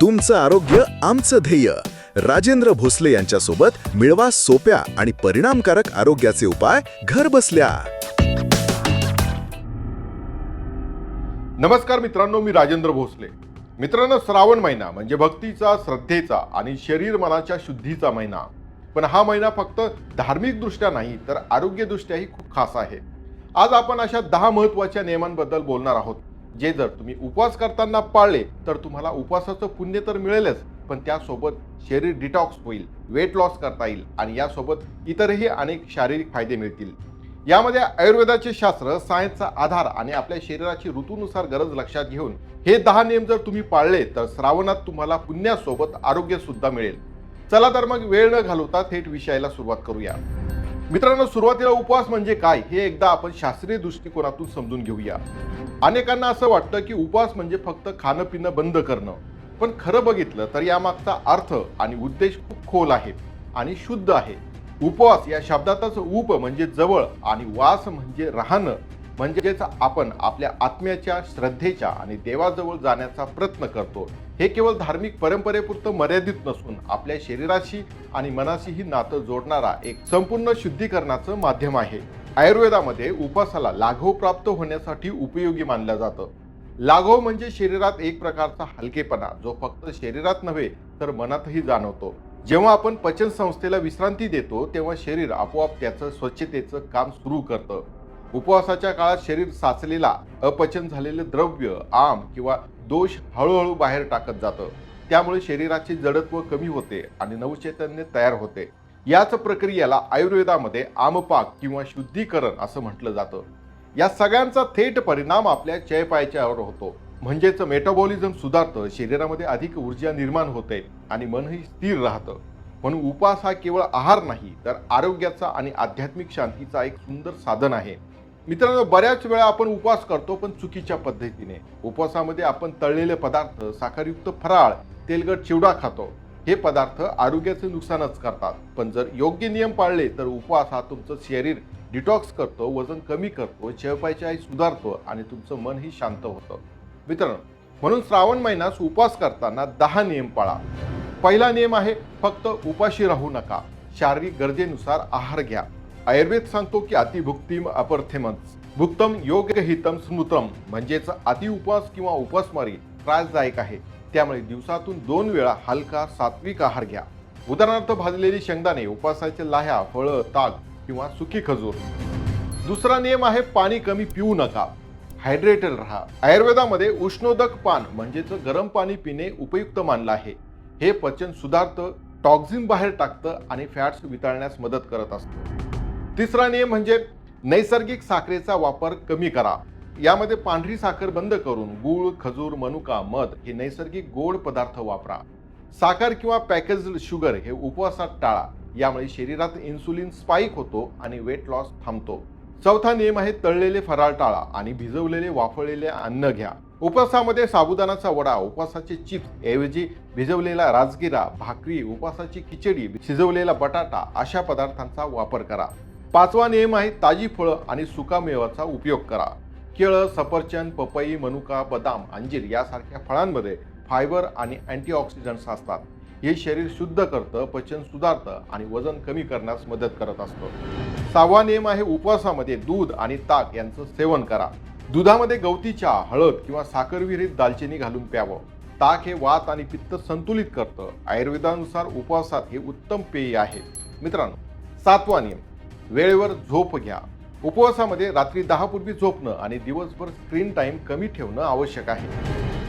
तुमचं आरोग्य आमचं ध्येय. राजेंद्र भोसले यांच्यासोबत मिळवा सोप्या आणि परिणामकारक आरोग्याचे उपाय घर बसल्या. नमस्कार मित्रांनो मी राजेंद्र भोसले. मित्रांनो श्रावण महिना म्हणजे भक्तीचा श्रद्धेचा आणि शरीर मनाच्या शुद्धीचा महिना. पण हा महिना फक्त धार्मिक दृष्ट्या नाही तर आरोग्यदृष्ट्याही खूप खास आहे. आज आपण अशा दहा महत्त्वाच्या नियमांबद्दल बोलणार आहोत. जे जर तुम्ही उपवास करताना पाळले तर तुम्हाला उपवासाचं पुण्य तर मिळेलच पण त्यासोबत शरीर डिटॉक्स होईल वेट लॉस करता येईल आणि यासोबत इतरही अनेक शारीरिक फायदे मिळतील. यामध्ये आयुर्वेदाचे शास्त्र सायन्सचा आधार आणि आपल्या शरीराची ऋतूनुसार गरज लक्षात घेऊन हे दहा नियम जर तुम्ही पाळले तर श्रावणात तुम्हाला पुण्यासोबत आरोग्य सुद्धा मिळेल. चला तर मग वेळ न घालवता थेट विषयाला सुरुवात करूया. मित्रांनो सुरुवातीला उपवास म्हणजे काय हे एकदा आपण शास्त्रीय दृष्टिकोनातून समजून घेऊया. अनेकांना असं वाटतं की उपवास म्हणजे फक्त खाणं पिणं बंद करणं. पण खरं बघितलं तर यामागचा अर्थ आणि उद्देश खूप खोल आहे आणि शुद्ध आहे. उपवास या शब्दातच उप म्हणजे जवळ आणि वास म्हणजे राहणं. म्हणजेच आपण आपल्या आत्म्याच्या श्रद्धेच्या आणि देवाजवळ जाण्याचा प्रयत्न करतो. हे केवळ धार्मिक परंपरेपुरतं मर्यादित नसून आपल्या शरीराशी आणि मनाशीही नातं जोडणारा एक संपूर्ण शुद्धीकरणाचं माध्यम आहे. आयुर्वेदामध्ये उपासाला लाघव प्राप्त होण्यासाठी उपयोगी मानलं जातं. लाघव म्हणजे शरीरात एक प्रकारचा हलकेपणा जो फक्त शरीरात नव्हे तर मनातही जाणवतो. जेव्हा आपण पचन संस्थेला विश्रांती देतो तेव्हा शरीर आपोआप त्याचं स्वच्छतेचं काम सुरू करतं. उपवासाच्या काळात शरीर साचलेला अपचन झालेले द्रव्य आम किंवा दोष हळूहळू बाहेर टाकत जातं. त्यामुळे शरीराचे जडत्व कमी होते आणि नवचैतन्य तयार होते. याच प्रक्रियेला आयुर्वेदामध्ये आमपाक किंवा शुद्धीकरण असं म्हटलं जातं. या सगळ्यांचा थेट परिणाम आपल्या चयपायच्यावर होतो. म्हणजेच मेटाबॉलिझम सुधारतं शरीरामध्ये अधिक ऊर्जा निर्माण होते आणि मनही स्थिर राहतं. म्हणून उपवास हा केवळ आहार नाही तर आरोग्याचा आणि आध्यात्मिक शांतीचा एक सुंदर साधन आहे. मित्रांनो बऱ्याच वेळा आपण उपवास करतो पण चुकीच्या पद्धतीने. उपवासामध्ये आपण तळलेले पदार्थ साखरयुक्त फराळ तेलगट चिवडा खातो. हे पदार्थ आरोग्याचे नुकसानच करतात. पण जर योग्य नियम पाळले तर उपवास हा तुमचं शरीर डिटॉक्स करतो वजन कमी करतो चेपायच्याही सुधारतो आणि तुमचं मनही शांत होतं. मित्रांनो म्हणून श्रावण महिन्यास उपवास करताना दहा नियम पाळा. पहिला नियम आहे फक्त उपाशी राहू नका. शारीरिक गरजेनुसार आहार घ्या. आयुर्वेद सांगतो की अतिभुक्तीम अपर्थेमच. भुक्तम योग्य हितम स्मृतम म्हणजेच अति उपवास किंवा उपासमारी त्रासदायक आहे. त्यामुळे दिवसातून दोन वेळा हलका सात्विक आहार घ्या. उदाहरणार्थ भाजलेली शेंगदाणे उपवासाचे लाह्या फळं ताक किंवा सुकी खजूर. दुसरा नियम आहे पाणी कमी पिऊ नका. हायड्रेटेड राहा. आयुर्वेदामध्ये उष्णोदक पान म्हणजेच गरम पाणी पिणे उपयुक्त मानलं आहे. हे पचन सुधारतं टॉक्झिन बाहेर टाकतं आणि फॅट्स वितळण्यास मदत करत असतं. तिसरा नियम म्हणजे नैसर्गिक साखरेचा वापर कमी करा. यामध्ये पांढरी साखर बंद करून गूळ खजूर मनुका मध हे नैसर्गिक गोड पदार्थ वापरा. साखर किंवा पॅकेज्ड शुगर हे उपवासात टाळा. यामुळे शरीरात इन्सुलिन स्पाईक होतो आणि वेट लॉस थांबतो. चौथा नियम आहे तळलेले फराळ टाळा आणि भिजवलेले वाफळलेले अन्न घ्या. उपवासामध्ये साबुदानाचा वडा उपवासाचे चिप्स ऐवजी भिजवलेला राजगिरा भाकरी उपवासाची खिचडी शिजवलेला बटाटा अशा पदार्थांचा वापर करा. पाचवा नियम आहे ताजी फळं आणि सुकामेवाचा उपयोग करा. केळं सफरचंद पपई मनुका बदाम अंजीर यासारख्या फळांमध्ये फायबर आणि अँटीऑक्सिडंट्स असतात. हे शरीर शुद्ध करतं पचन सुधारतं आणि वजन कमी करण्यास मदत करत असतं. सहावा नियम आहे उपवासामध्ये दूध आणि ताक यांचं सेवन करा. दुधामध्ये गवती चहा हळद किंवा साखरविरहित दालचिनी घालून प्यावं. ताक हे वात आणि पित्त संतुलित करतं. आयुर्वेदानुसार उपवासात हे उत्तम पेय आहे. मित्रांनो सातवा नियम. वेळेवर झोप घ्या. उपवासामध्ये रात्री दहापूर्वी झोपणं आणि दिवसभर स्क्रीन टाईम कमी ठेवणं आवश्यक आहे.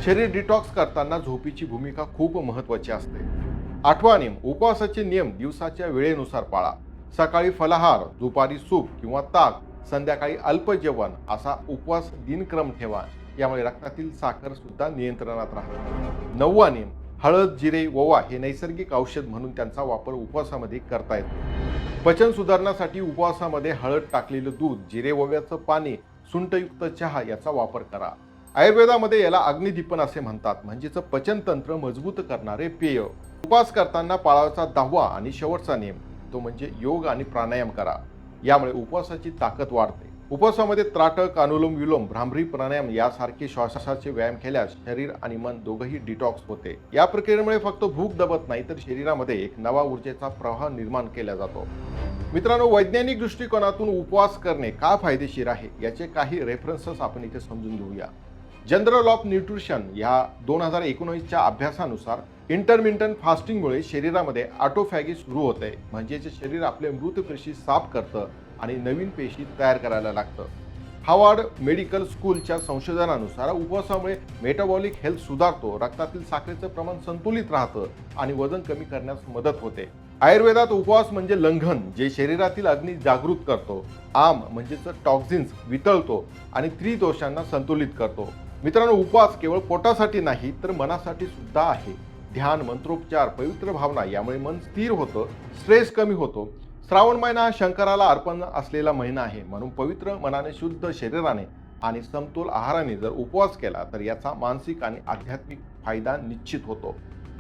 शरीर डिटॉक्स करताना झोपीची भूमिका खूप महत्त्वाची असते. आठवा नियम उपवासाचे नियम दिवसाच्या वेळेनुसार पाळा. सकाळी फलाहार दुपारी सूप किंवा ताक संध्याकाळी अल्प जेवण असा उपवास दिनक्रम ठेवा. यामुळे रक्तातील साखर सुद्धा नियंत्रणात राहते. नववा नियम हळद जिरे ओवा हे नैसर्गिक औषध म्हणून त्यांचा वापर उपवासामध्ये करता येतो. पचन सुधारण्यासाठी उपवासामध्ये हळद टाकलेलं दूध जिरे वव्याचं पाणी सुंटयुक्त चहा याचा वापर करा. आयुर्वेदामध्ये याला अग्निदीपन असे म्हणतात म्हणजेच पचनतंत्र मजबूत करणारे पेय. उपवास करताना पाळावाचा दहावा आणि शेवटचा नियम तो म्हणजे योग आणि प्राणायाम करा. यामुळे उपवासाची ताकद वाढते. उपवासामध्ये त्राटक अनुलोम विलोम भ्रामरी प्राणायाम यासारखे श्वासाचे व्यायाम केल्यास शरीर आणि मन दोघंही डिटॉक्स होते. या प्रक्रियेमुळे फक्त भूक दबत नाही तर शरीरामध्ये एक नवा ऊर्जेचा प्रवाह निर्माण केला जातो. मित्रांनो वैज्ञानिक दृष्टिकोनातून उपवास करणे का फायदेशीर आहे याचे काही रेफरन्सेस आपण इथे समजून घेऊया. जनरल ऑफ न्यूट्रिशन या दोन हजार एकोणीसच्या अभ्यासानुसार इंटरमिंटन फास्टिंगमुळे शरीरामध्ये ऑटोफॅगी सुरू होते. म्हणजे जे शरीर आपले मृत पेशी साफ करतं आणि नवीन पेशी तयार करायला लागतं. हावार्ड मेडिकल स्कूलच्या संशोधनानुसार उपवासामुळे मेटाबॉलिक हेल्थ सुधारतो रक्तातील साखरेचं प्रमाण संतुलित राहतं आणि वजन कमी करण्यास मदत होते. आयुर्वेदात उपवास म्हणजे लंघन जे शरीरातील अग्नी जागृत करतो. आम म्हणजेच टॉक्झिन्स वितळतो आणि त्रिदोषांना संतुलित करतो. मित्रांनो उपवास केवळ पोटासाठी नाही तर मनासाठी सुद्धा आहे. ध्यान मंत्रोपचार पवित्र भावना यामुळे मन स्थिर होतं स्ट्रेस कमी होतो. श्रावण महिना हा शंकराला अर्पण असलेला महिना आहे. म्हणून पवित्र मनाने शुद्ध शरीराने आणि समतोल आहाराने जर उपवास केला तर याचा मानसिक आणि आध्यात्मिक फायदा निश्चित होतो.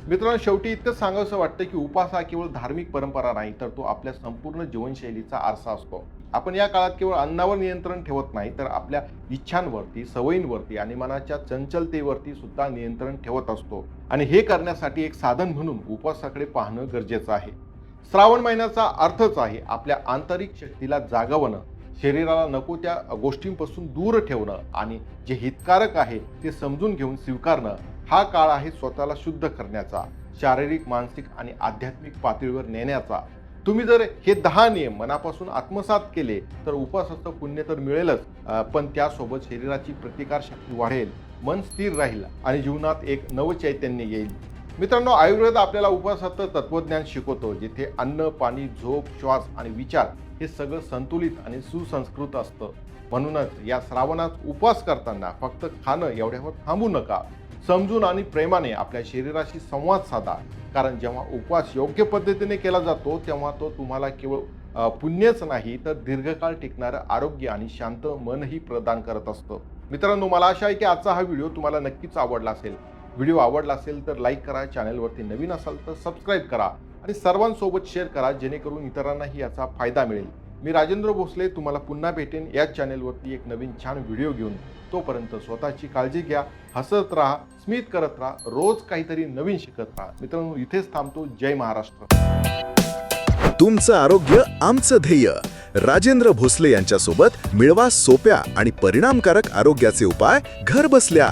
मित्रांनो शेवटी इतकंच सांगावंसं वाटतं की उपवास हा केवळ धार्मिक परंपरा नाही तर तो आपल्या संपूर्ण जीवनशैलीचा आरसा असतो. आपण या काळात केवळ अन्नावर नियंत्रण ठेवत नाही तर आपल्या इच्छांवरती सवयींवरती आणि मनाच्या चंचलतेवरती सुद्धा नियंत्रण ठेवत असतो. आणि हे करण्यासाठी एक साधन म्हणून उपवासाकडे पाहणं गरजेचं आहे. श्रावण महिन्याचा अर्थच आहे आपल्या आंतरिक शक्तीला जागवणं शरीराला नको त्या गोष्टींपासून दूर ठेवणं आणि जे हितकारक आहे ते समजून घेऊन स्वीकारणं. हा काळ आहे स्वतःला शुद्ध करण्याचा शारीरिक मानसिक आणि आध्यात्मिक पातळीवर नेण्याचा. तुम्ही जर हे दहा नियम मनापासून आत्मसात केले तर उपवासाचं पुण्य तर मिळेलच पण त्यासोबत शरीराची प्रतिकारशक्ती वाढेल मन स्थिर राहील आणि जीवनात एक नवचैतन्य येईल. मित्रांनो आयुर्वेद आपल्याला उपवासाचं तत्वज्ञान शिकवतो जिथे अन्न पाणी झोप श्वास आणि विचार हे सगळं संतुलित आणि सुसंस्कृत असतं. म्हणूनच या श्रावणात उपवास करताना फक्त खाणं एवढ्यावर थांबू नका. समजून आणि प्रेमाने आपल्या शरीराशी संवाद साधा. कारण जेव्हा उपवास योग्य पद्धतीने केला जातो तेव्हा तो तुम्हाला केवळ पुण्यच नाही तर दीर्घकाळ टिकणारं आरोग्य आणि शांत मनही प्रदान करत असतं. मित्रांनो मला आशा आहे की आजचा हा व्हिडिओ तुम्हाला नक्कीच आवडला असेल. व्हिडिओ आवडला असेल तर लाईक करा चॅनलवरती नवीन असाल तर सबस्क्राईब करा आणि सर्वांसोबत शेअर करा जेणेकरून इतरांनाही याचा फायदा मिळेल. मी राजेंद्र भोसले तुम्हाला पुन्हा भेटेन याच चॅनेलवरती एक नवीन छान व्हिडिओ घेऊन. तोपर्यंत स्वतःची काळजी घ्या हसत राहा स्मित करत राहा रोज काहीतरी नवीन शिकत राहा. मित्रांनो इथेच थांबतो. जय महाराष्ट्र. तुमचं आरोग्य आमचं ध्येय. राजेंद्र भोसले यांच्यासोबत मिळवा सोप्या आणि परिणामकारक आरोग्याचे उपाय घर बसल्या